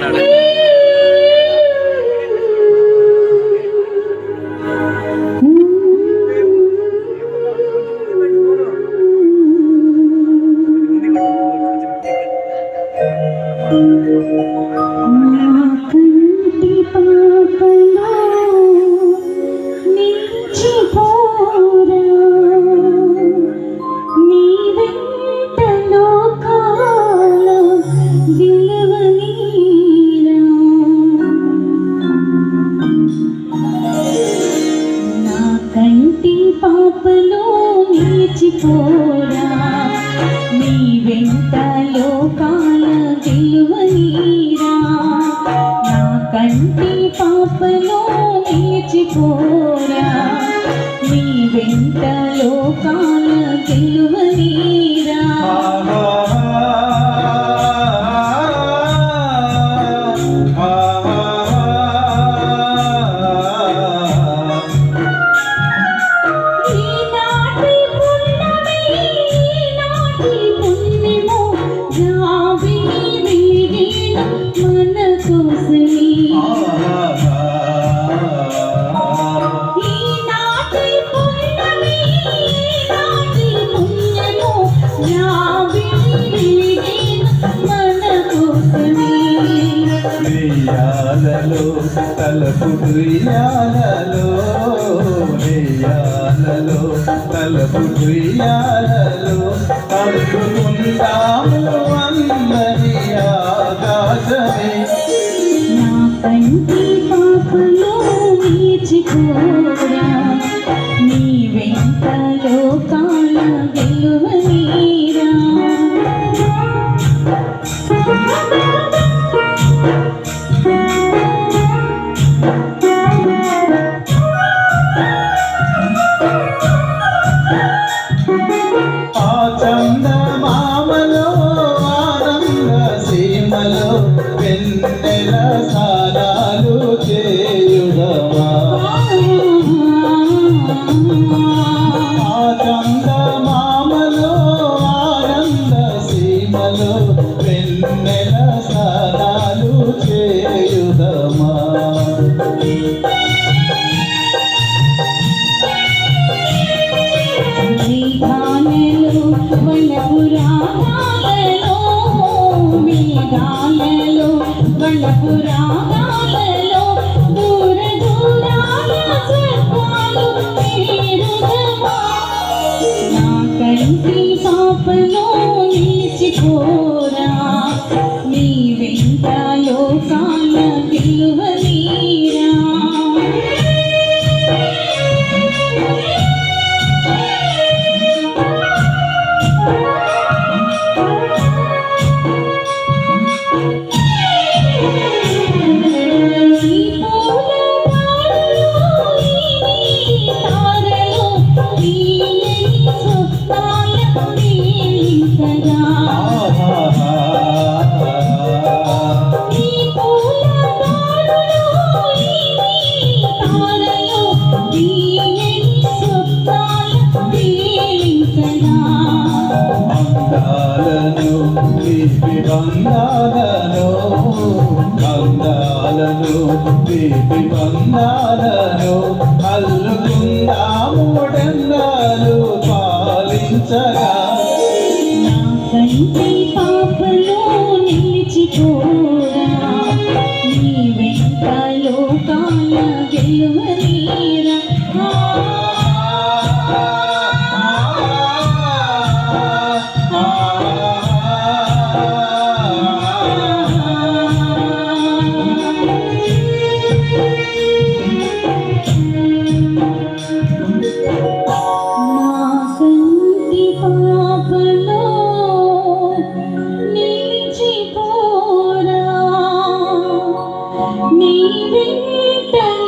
தமிழ்நாடு పాపలో నిలిచిపోరా. నీ వెంట లోకాల తెలువనీరా నా కంటి పాపలో నిలిచిపోరా. నీ వెంట లోకాల విలువనీరా తలపు దుయ్యాలలో నెయ్యాలలో తలపు దుయ్యాలలో అందుకుందాము అందరి ఆకాశమే నా కంటి పాపలో నీ వెంట లోకాల వనపురాగాలలో దూర దూరాల స్వర్గాలు నా కంటి పాపలో నిలిచిపోరా అందాలను తీపి బంధాలను అందాలను తీపి బంధాలను అల్లుకుందాముడెందాలు పాలించగా. పాపలో నిలిచిపో Thank you.